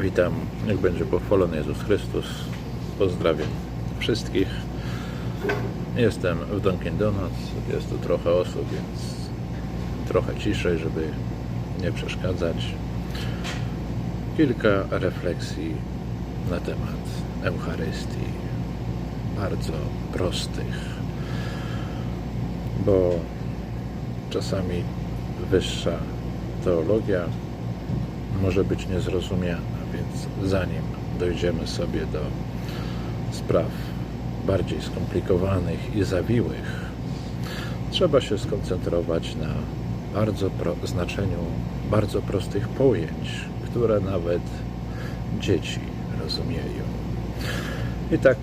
Witam, niech będzie pochwalony Jezus Chrystus. Pozdrawiam wszystkich. Jestem w Dunkin Donuts, jest tu trochę osób, więc trochę ciszej, żeby nie przeszkadzać. Kilka refleksji na temat Eucharystii, bardzo prostych, bo czasami wyższa teologia może być niezrozumiana, zanim dojdziemy sobie do spraw bardziej skomplikowanych i zawiłych, trzeba się skoncentrować na bardzo pro, znaczeniu bardzo prostych pojęć, które nawet dzieci rozumieją. I tak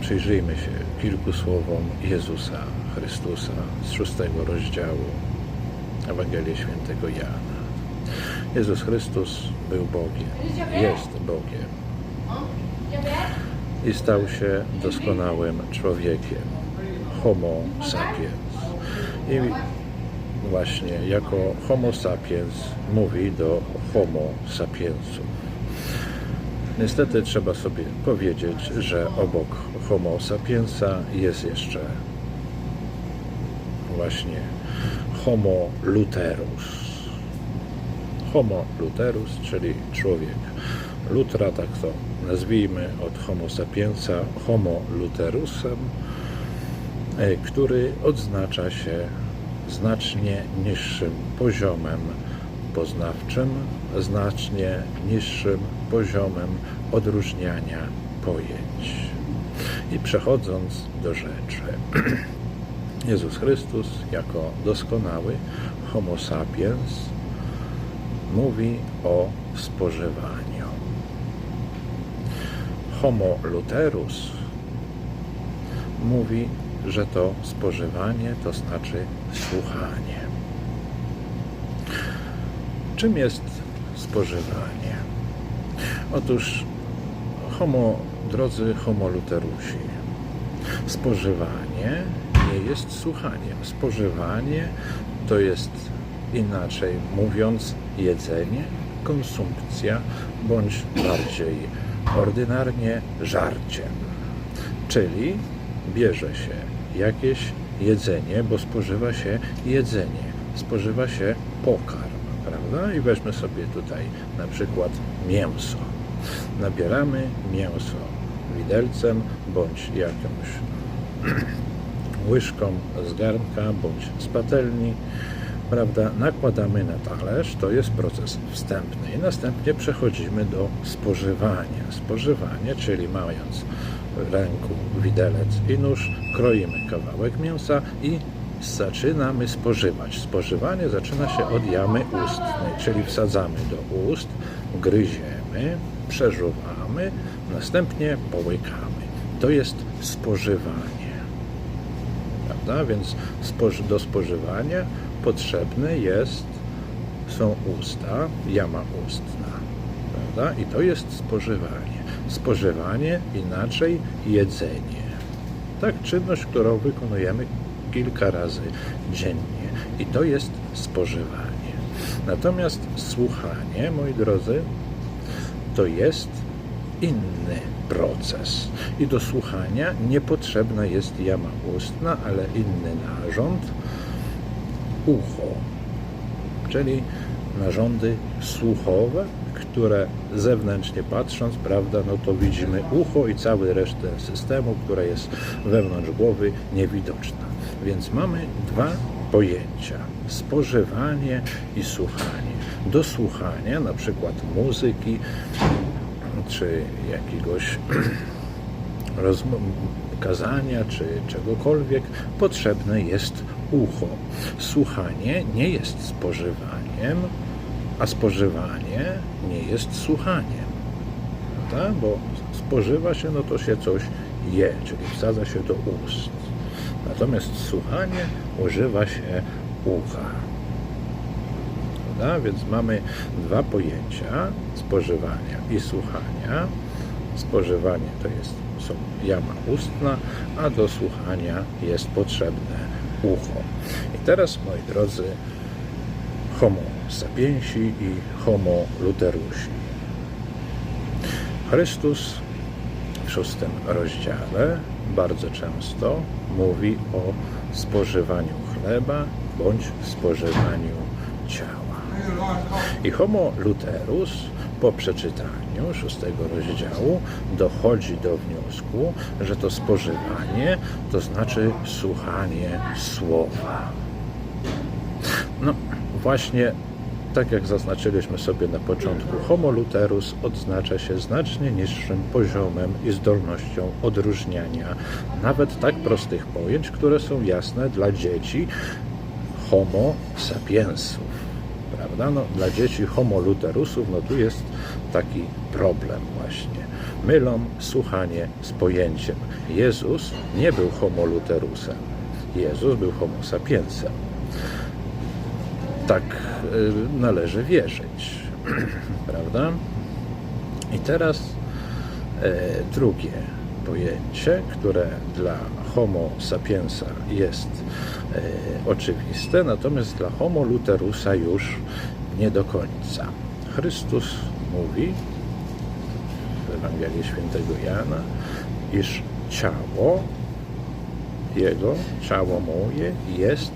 przyjrzyjmy się kilku słowom Jezusa Chrystusa z szóstego rozdziału Ewangelii Świętego Jana. Jezus Chrystus był Bogiem, jest Bogiem i stał się doskonałym człowiekiem, homo sapiens. I właśnie jako homo sapiens mówi do homo sapiensów. Niestety trzeba sobie powiedzieć, że obok homo sapiensa jest jeszcze właśnie homo luterus. Homo luterus, czyli człowiek Lutra, tak to nazwijmy od homo sapiensa homo luterusem, e, który odznacza się znacznie niższym poziomem poznawczym, znacznie niższym poziomem odróżniania pojęć. I przechodząc do rzeczy, Jezus Chrystus jako doskonały homo sapiens mówi o spożywaniu. Homo luterus mówi, że to spożywanie to znaczy słuchanie. Czym jest spożywanie? Otóż, homo, drodzy homo luterusi, spożywanie nie jest słuchaniem. Spożywanie to jest inaczej mówiąc jedzenie, konsumpcja bądź bardziej ordynarnie żarciem. Czyli bierze się jakieś jedzenie, bo spożywa się jedzenie, spożywa się pokarm, prawda? I weźmy sobie tutaj na przykład mięso. Nabieramy mięso widelcem bądź jakąś łyżką z garnka bądź z patelni, prawda, nakładamy na talerz, to jest proces wstępny i następnie przechodzimy do spożywania. Spożywanie, czyli mając w ręku widelec i nóż, kroimy kawałek mięsa i zaczynamy spożywać. Spożywanie zaczyna się od jamy ustnej, czyli wsadzamy do ust, gryziemy, przeżuwamy, następnie połykamy. To jest spożywanie. Prawda? Więc do spożywania potrzebne jest, są usta, jama ustna. Prawda? I to jest spożywanie. Spożywanie, inaczej jedzenie. Tak, czynność, którą wykonujemy kilka razy dziennie. I to jest spożywanie. Natomiast słuchanie, moi drodzy, to jest inny proces. I do słuchania niepotrzebna jest jama ustna, ale inny narząd, ucho, czyli narządy słuchowe, które zewnętrznie patrząc, prawda, no to widzimy ucho i cały resztę systemu, która jest wewnątrz głowy, niewidoczna. Więc mamy dwa pojęcia: spożywanie i słuchanie. Do słuchania, na przykład muzyki, czy jakiegoś kazania, czy czegokolwiek, potrzebne jest ucho. Słuchanie nie jest spożywaniem, a spożywanie nie jest słuchaniem. Prawda? Bo spożywa się, no to się coś je, czyli wsadza się do ust. Natomiast słuchanie używa się ucha. Prawda? Więc mamy dwa pojęcia spożywania i słuchania. Spożywanie to jest są jama ustna, a do słuchania jest potrzebne ucho. I teraz, moi drodzy, homo sapiensi i homo luterusi. Chrystus w szóstym rozdziale bardzo często mówi o spożywaniu chleba bądź spożywaniu ciała. I Homo Luterus po przeczytaniu szóstego rozdziału dochodzi do wniosku, że to spożywanie to znaczy słuchanie słowa. No właśnie tak jak zaznaczyliśmy sobie na początku, Homo Luterus odznacza się znacznie niższym poziomem i zdolnością odróżniania nawet tak prostych pojęć, które są jasne dla dzieci Homo sapiensów. Prawda? No, dla dzieci Homo Luterusów no tu jest taki problem właśnie. Mylą słuchanie z pojęciem. Jezus nie był Homo Luterusem. Jezus był Homo sapiensem tak y, należy wierzyć. Prawda? I teraz e, drugie pojęcie, które dla Homo sapiensa jest oczywiste, natomiast dla Homo luterusa już nie do końca. Chrystus mówi w Ewangelii Świętego Jana, iż ciało jego, ciało moje jest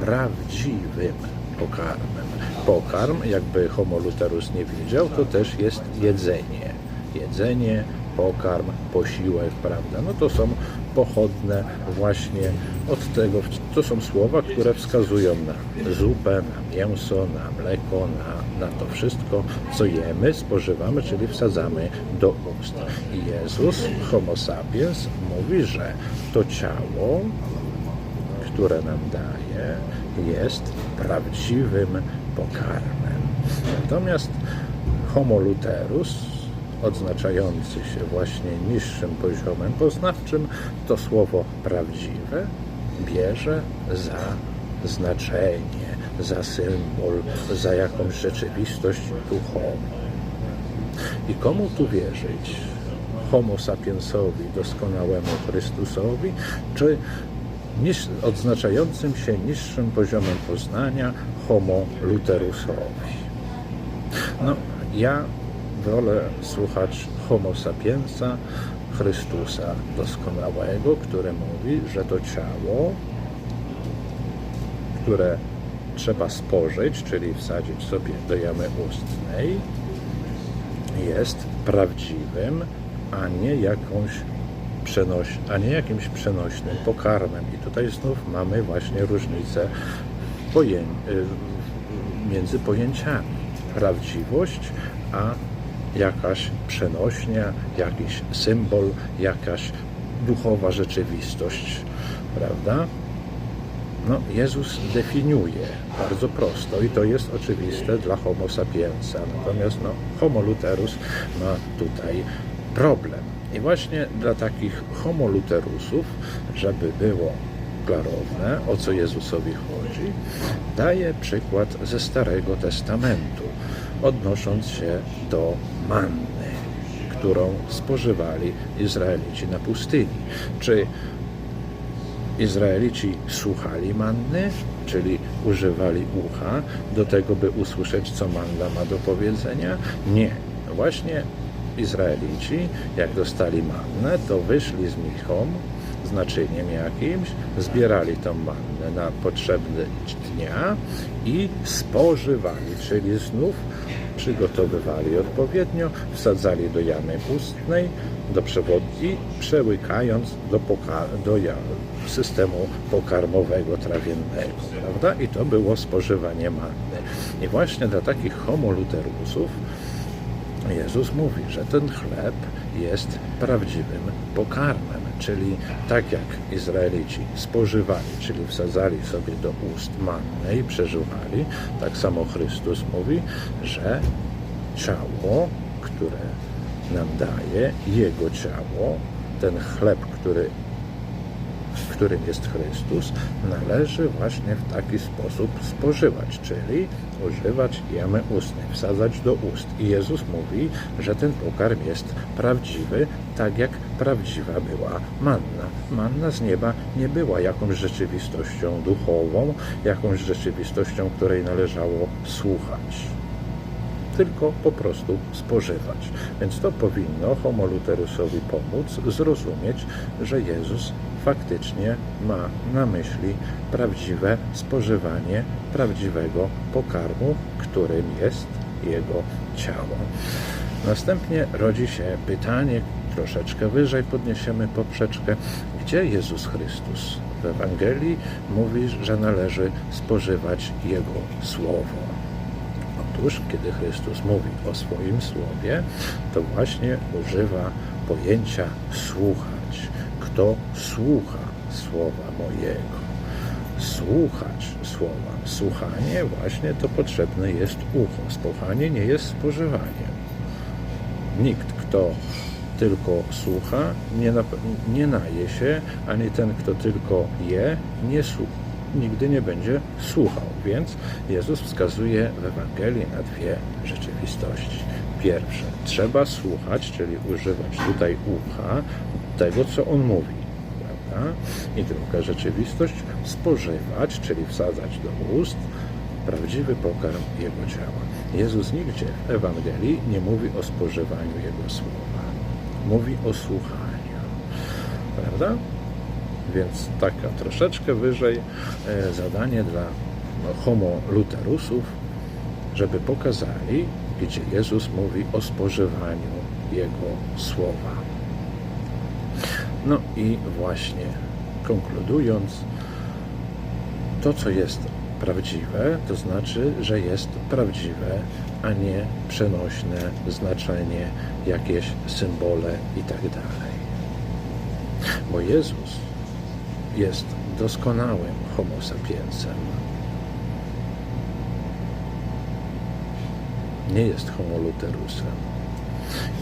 prawdziwym pokarmem. Pokarm, jakby Homo luterus nie wiedział, to też jest jedzenie. Jedzenie, pokarm, posiłek, prawda? No to są pochodne właśnie od tego, to są słowa, które wskazują na zupę, na mięso, na mleko, na, na to wszystko, co jemy, spożywamy, czyli wsadzamy do ust. I Jezus, Homo sapiens, mówi, że to ciało, które nam daje, jest prawdziwym pokarmem. Natomiast Homo luterus, odznaczający się właśnie niższym poziomem poznawczym, to słowo prawdziwe bierze za znaczenie, za symbol, za jakąś rzeczywistość duchową. I komu tu wierzyć? Homo sapiensowi, doskonałemu Chrystusowi, czy odznaczającym się niższym poziomem poznania Homo luterusowi. No, ja wolę słuchać Homo sapiensa, Chrystusa doskonałego, który mówi, że to ciało, które trzeba spożyć, czyli wsadzić sobie do jamy ustnej, jest prawdziwym, a nie jakąś przenoś, a nie jakimś przenośnym pokarmem. I tutaj znów mamy właśnie różnicę pojęć, między pojęciami. Prawdziwość, a jakaś przenośnia, jakiś symbol, jakaś duchowa rzeczywistość, prawda? No, Jezus definiuje bardzo prosto i to jest oczywiste dla Homo sapiensa. Natomiast no, Homo luterus ma tutaj problem. I właśnie dla takich homoluterusów, żeby było klarowne, o co Jezusowi chodzi, daje przykład ze Starego Testamentu, odnosząc się do manny, którą spożywali Izraelici na pustyni. Czy Izraelici słuchali manny, czyli używali ucha do tego, by usłyszeć, co manna ma do powiedzenia? Nie. Właśnie Izraelici, jak dostali mannę, to wyszli z michą, z naczyniem jakimś, zbierali tą mannę na potrzebny dnia i spożywali, czyli znów przygotowywali odpowiednio, wsadzali do jamy ustnej, do przewodni, przełykając do, do systemu pokarmowego trawiennego, prawda? I to było spożywanie manny. I właśnie dla takich homoluterusów Jezus mówi, że ten chleb jest prawdziwym pokarmem, czyli tak jak Izraelici spożywali, czyli wsadzali sobie do ust mannę i przeżywali, tak samo Chrystus mówi, że ciało, które nam daje, Jego ciało, ten chleb, który którym jest Chrystus, należy właśnie w taki sposób spożywać, czyli używać jamy ustnej, wsadzać do ust. I Jezus mówi, że ten pokarm jest prawdziwy, tak jak prawdziwa była manna. Manna z nieba nie była jakąś rzeczywistością duchową, jakąś rzeczywistością, której należało słuchać tylko po prostu spożywać. Więc to powinno Homo luterusowi pomóc zrozumieć, że Jezus faktycznie ma na myśli prawdziwe spożywanie prawdziwego pokarmu, którym jest Jego ciało. Następnie rodzi się pytanie, troszeczkę wyżej podniesiemy poprzeczkę, gdzie Jezus Chrystus w Ewangelii mówi, że należy spożywać Jego Słowo. Otóż, kiedy Chrystus mówi o swoim słowie, to właśnie używa pojęcia słuchać. Kto słucha słowa mojego? Słuchać słowa. Słuchanie właśnie to potrzebne jest ucho. Słuchanie nie jest spożywaniem. Nikt, kto tylko słucha, nie, na, nie naje się, ani ten, kto tylko je, nie słucha nigdy nie będzie słuchał. Więc Jezus wskazuje w Ewangelii na dwie rzeczywistości. Pierwsze, trzeba słuchać, czyli używać tutaj ucha tego, co On mówi. Prawda? I druga rzeczywistość, spożywać, czyli wsadzać do ust prawdziwy pokarm Jego ciała. Jezus nigdzie w Ewangelii nie mówi o spożywaniu Jego słowa. Mówi o słuchaniu. Prawda? Więc taka troszeczkę wyżej e, zadanie dla no, homo luterusów, żeby pokazali, gdzie Jezus mówi o spożywaniu Jego słowa. No i właśnie konkludując, to co jest prawdziwe, to znaczy, że jest prawdziwe, a nie przenośne znaczenie, jakieś symbole i tak. Bo Jezus jest doskonałym homo sapiensem. Nie jest homo luterusem.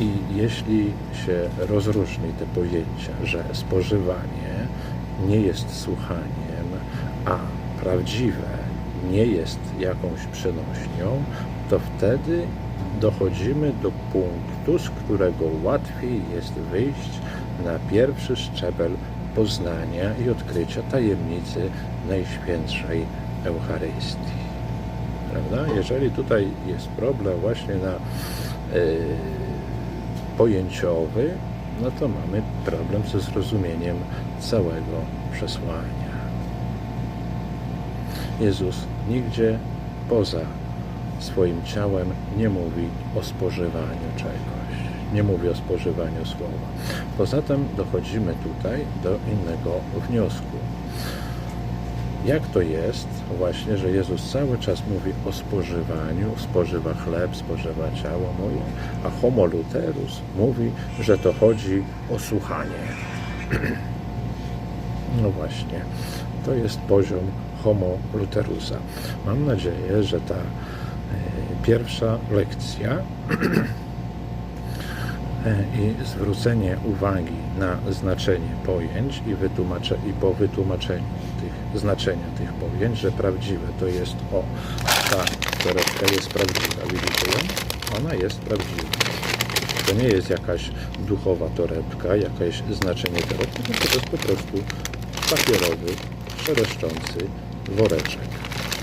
I jeśli się rozróżni te pojęcia, że spożywanie nie jest słuchaniem, a prawdziwe nie jest jakąś przenośnią, to wtedy dochodzimy do punktu, z którego łatwiej jest wyjść na pierwszy szczebel poznania i odkrycia tajemnicy Najświętszej Eucharystii. Prawda? Jeżeli tutaj jest problem właśnie na yy, pojęciowy, no to mamy problem ze zrozumieniem całego przesłania. Jezus nigdzie poza swoim ciałem nie mówi o spożywaniu czegoś nie mówi o spożywaniu słowa. Poza tym dochodzimy tutaj do innego wniosku. Jak to jest właśnie, że Jezus cały czas mówi o spożywaniu, spożywa chleb, spożywa ciało moje, a homo luterus mówi, że to chodzi o słuchanie. No właśnie, to jest poziom homo luterusa. Mam nadzieję, że ta e, pierwsza lekcja i zwrócenie uwagi na znaczenie pojęć i, wytłumacze, i po wytłumaczeniu tych znaczenia tych pojęć, że prawdziwe to jest o, ta torebka jest prawdziwa, widzicie ją? Ona jest prawdziwa. To nie jest jakaś duchowa torebka, jakieś znaczenie torebki, tylko to jest po prostu papierowy, szereszczący woreczek.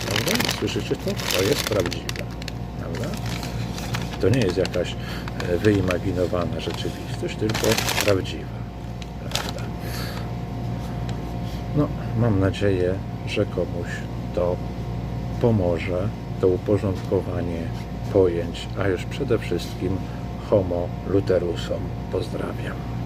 Prawda? Słyszycie to? To jest prawdziwe. Prawda? To nie jest jakaś e, wyimaginowana rzeczywistość, tylko prawdziwa. Prawda? No, mam nadzieję, że komuś to pomoże, to uporządkowanie pojęć, a już przede wszystkim homo luterusom. Pozdrawiam.